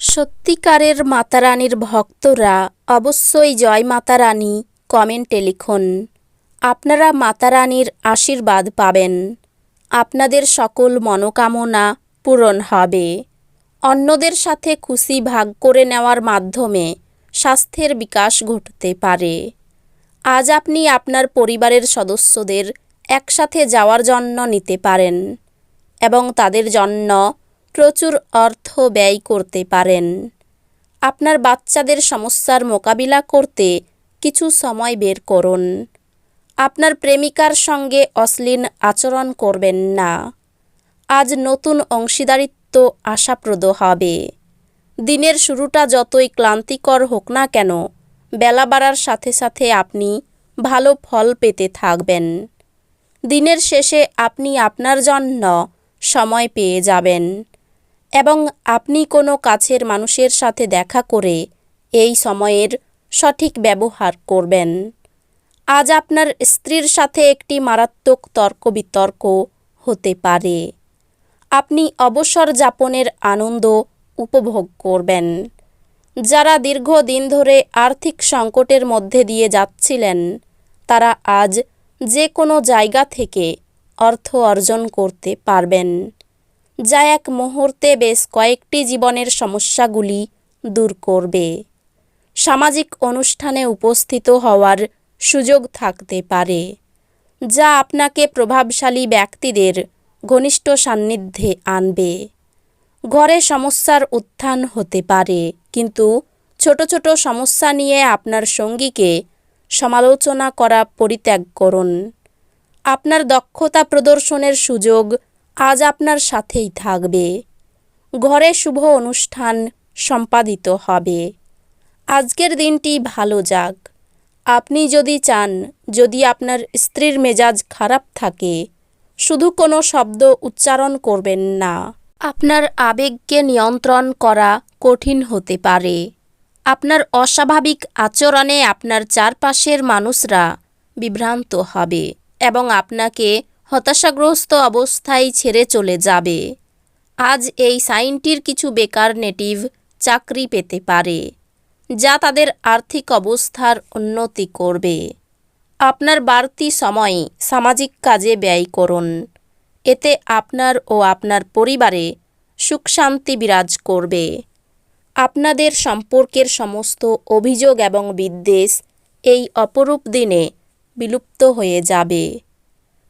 সত্যিকারের মাতারানীর ভক্তরা অবশ্যই জয় মাতারানী কমেন্টে লিখুন। আপনারা মাতারানীর আশীর্বাদ পাবেন। আপনাদের সকল মনোকামনা পূরণ হবে। অন্যদের সাথে খুশি ভাগ করে নেওয়ার মাধ্যমে স্বাস্থ্যের বিকাশ ঘটতে পারে। আজ আপনি আপনার পরিবারের সদস্যদের একসাথে যাওয়ার জন্য নিতে পারেন এবং তাদের জন্য প্রচুর অর্থ ব্যয় করতে পারেন। আপনার বাচ্চাদের সমস্যার মোকাবিলা করতে কিছু সময় বের করুন। আপনার প্রেমিকার সঙ্গে অশ্লীল আচরণ করবেন না। আজ নতুন অংশীদারিত্ব আশাপ্রদ হবে। দিনের শুরুটা যতই ক্লান্তিকর হোক না কেন, বেলা বাড়ার সাথে সাথে আপনি ভালো ফল পেতে থাকবেন। দিনের শেষে আপনি আপনার জন্য সময় পেয়ে যাবেন। এবং আপনি কোনো কাছের মানুষের সাথে দেখা করে এই সময়ের সঠিক ব্যবহার করবেন। আজ আপনার স্ত্রীর সাথে একটি মারাত্মক তর্ক বিতর্ক হতে পারে। আপনি অবসর যাপনের আনন্দ উপভোগ করবেন। যারা দীর্ঘদিন ধরে আর্থিক সংকটের মধ্যে দিয়ে যাচ্ছিলেন, তারা আজ যে কোনো জায়গা থেকে অর্থ অর্জন করতে পারবেন। যা এক মুহূর্তে বেশ কয়েকটি জীবনের সমস্যাগুলি দূর করবে। সামাজিক অনুষ্ঠানে উপস্থিত হওয়ার সুযোগ থাকতে পারে, যা আপনাকে প্রভাবশালী ব্যক্তিদের ঘনিষ্ঠ সান্নিধ্যে আনবে। ঘরে সমস্যার উত্থান হতে পারে, কিন্তু ছোট ছোট সমস্যা নিয়ে আপনার সঙ্গীকে সমালোচনা করা পরিত্যাগ করুন। আপনার দক্ষতা প্রদর্শনের সুযোগ আজ আপনার সাথেই থাকবে। ঘরে শুভ অনুষ্ঠান সম্পাদিত হবে। আজকের দিনটি ভালো যাক। আপনি যদি চান, যদি আপনার স্ত্রীর মেজাজ খারাপ থাকে, শুধু কোনো শব্দ উচ্চারণ করবেন না। আপনার আবেগকে নিয়ন্ত্রণ করা কঠিন হতে পারে। আপনার অস্বাভাবিক আচরণে আপনার চারপাশের মানুষরা বিভ্রান্ত হবে এবং আপনাকে হতাশাগ্রস্ত অবস্থায় ছেড়ে চলে যাবে। আজ এই সাইনটির কিছু বেকার নেটিভ চাকরি পেতে পারে, যা তাদের আর্থিক অবস্থার উন্নতি করবে। আপনার বাড়তি সময় সামাজিক কাজে ব্যয় করুন। এতে আপনার ও আপনার পরিবারে সুখ শান্তি বিরাজ করবে। আপনাদের সম্পর্কের সমস্ত অভিযোগ এবং বিদ্বেষ এই অপরূপ দিনে বিলুপ্ত হয়ে যাবে।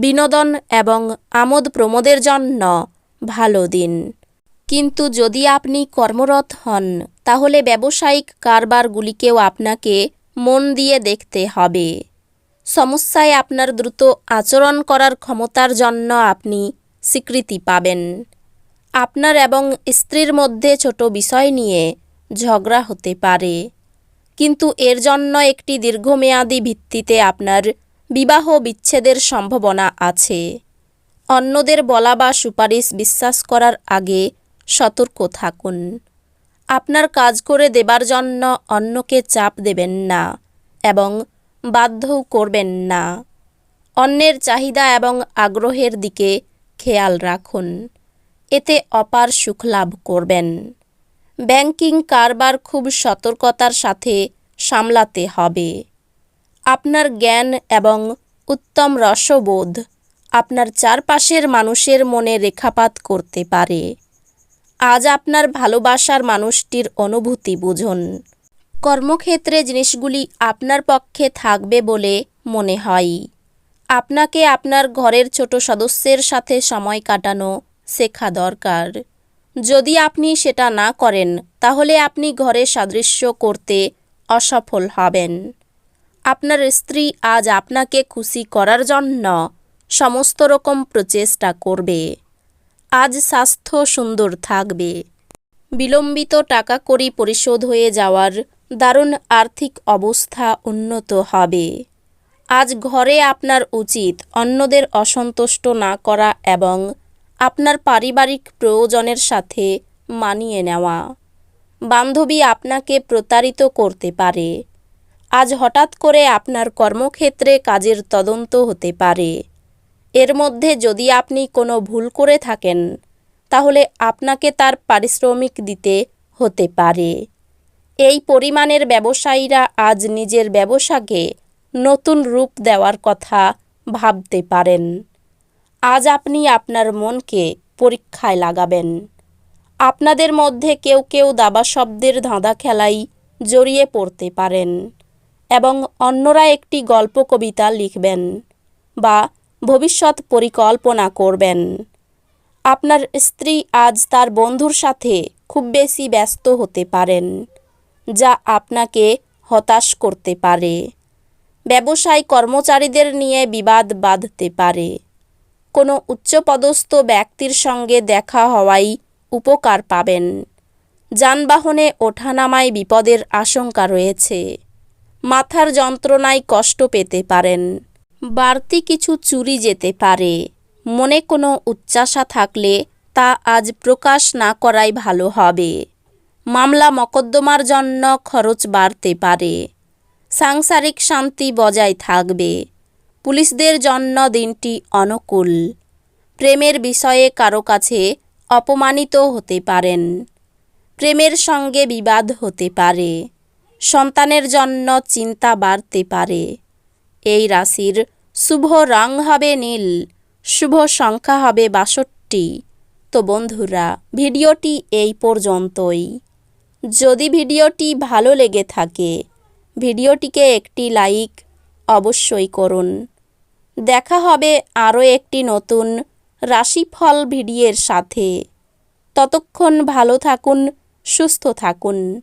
বিনোদন এবং আমোদ প্রমোদের জন্য ভালো দিন। কিন্তু যদি আপনি কর্মরত হন, তাহলে ব্যবসায়িক কারবারগুলিকেও আপনাকে মন দিয়ে দেখতে হবে। সমস্যায় আপনার দ্রুত আচরণ করার ক্ষমতার জন্য আপনি স্বীকৃতি পাবেন। আপনার এবং স্ত্রীর মধ্যে ছোট বিষয় নিয়ে ঝগড়া হতে পারে। কিন্তু এর জন্য একটি দীর্ঘমেয়াদী ভিত্তিতে আপনার বিবাহ বিচ্ছেদের সম্ভাবনা আছে। অন্যদের বলা বা সুপারিশ বিশ্বাস করার আগে সতর্ক থাকুন। আপনার কাজ করে দেবার জন্য অন্যকে চাপ দেবেন না এবং বাধ্যও করবেন না। অন্যের চাহিদা এবং আগ্রহের দিকে খেয়াল রাখুন। এতে অপার সুখ লাভ করবেন। ব্যাংকিং কারবার খুব সতর্কতার সাথে সামলাতে হবে। আপনার জ্ঞান এবং উত্তম রসবোধ আপনার চারপাশের মানুষের মনে রেখাপাত করতে পারে। আজ আপনার ভালোবাসার মানুষটির অনুভূতি বুঝুন। কর্মক্ষেত্রে জিনিসগুলি আপনার পক্ষে থাকবে বলে মনে হয়। আপনাকে আপনার ঘরের ছোট সদস্যের সাথে সময় কাটানো শেখা দরকার। যদি আপনি সেটা না করেন, তাহলে আপনি ঘরে সাদৃশ্য করতে অসফল হবেন। আপনার স্ত্রী আজ আপনাকে খুশি করার জন্য সমস্ত রকম প্রচেষ্টা করবে। আজ স্বাস্থ্য সুন্দর থাকবে। বিলম্বিত টাকা কড়ি পরিশোধ হয়ে যাওয়ার দারুণ আর্থিক অবস্থা উন্নত হবে। আজ ঘরে আপনার উচিত অন্যদের অসন্তুষ্ট না করা এবং আপনার পারিবারিক প্রয়োজনের সাথে মানিয়ে নেওয়া। বান্ধবী আপনাকে প্রতারিত করতে পারে। আজ হঠাৎ করে আপনার কর্মক্ষেত্রে কাজের তদন্ত হতে পারে। এর মধ্যে যদি আপনি কোনো ভুল করে থাকেন, তাহলে আপনাকে তার পারিশ্রমিক দিতে হতে পারে। এই পরিমাণের ব্যবসায়ীরা আজ নিজের ব্যবসাকে নতুন রূপ দেওয়ার কথা ভাবতে পারেন। আজ আপনি আপনার মনকে পরীক্ষায় লাগাবেন। আপনাদের মধ্যে কেউ কেউ দাবা শব্দের ধাঁধা খেলাই জড়িয়ে পড়তে পারেন। এবং অন্যরা একটি গল্প কবিতা লিখবেন বা ভবিষ্যৎ পরিকল্পনা করবেন। আপনার স্ত্রী আজ তার বন্ধুর সাথে খুব বেশি ব্যস্ত হতে পারেন, যা আপনাকে হতাশ করতে পারে। ব্যবসায় কর্মচারীদের নিয়ে বিবাদ বাঁধতে পারে। কোনো উচ্চপদস্থ ব্যক্তির সঙ্গে দেখা হওয়াই উপকার পাবেন। যানবাহনে ওঠানামায় বিপদের আশঙ্কা রয়েছে। মাথার যন্ত্রণায় কষ্ট পেতে পারেন। বাড়তি কিছু চুরি যেতে পারে। মনে কোনো উচ্চাসা থাকলে তা আজ প্রকাশ না করাই ভালো হবে। মামলা মকদ্দমার জন্য খরচ বাড়তে পারে। সাংসারিক শান্তি বজায় থাকবে। পুলিশদের জন্য দিনটি অনুকূল। প্রেমের বিষয়ে কারও কাছে অপমানিত হতে পারেন। প্রেমের সঙ্গে বিবাদ হতে পারে। সন্তানের জন্য চিন্তা বাড়তে পারে। এই রাশির শুভ রং হবে নীল, শুভ সংখ্যা হবে বাষট্টি। তো বন্ধুরা, ভিডিওটি এই পর্যন্তই। যদি ভিডিওটি ভালো লেগে থাকে, ভিডিওটিকে একটি লাইক অবশ্যই করুন। দেখা হবে আরও একটি নতুন রাশিফল ভিডিওর সাথে। ততক্ষণ ভালো থাকুন, সুস্থ থাকুন।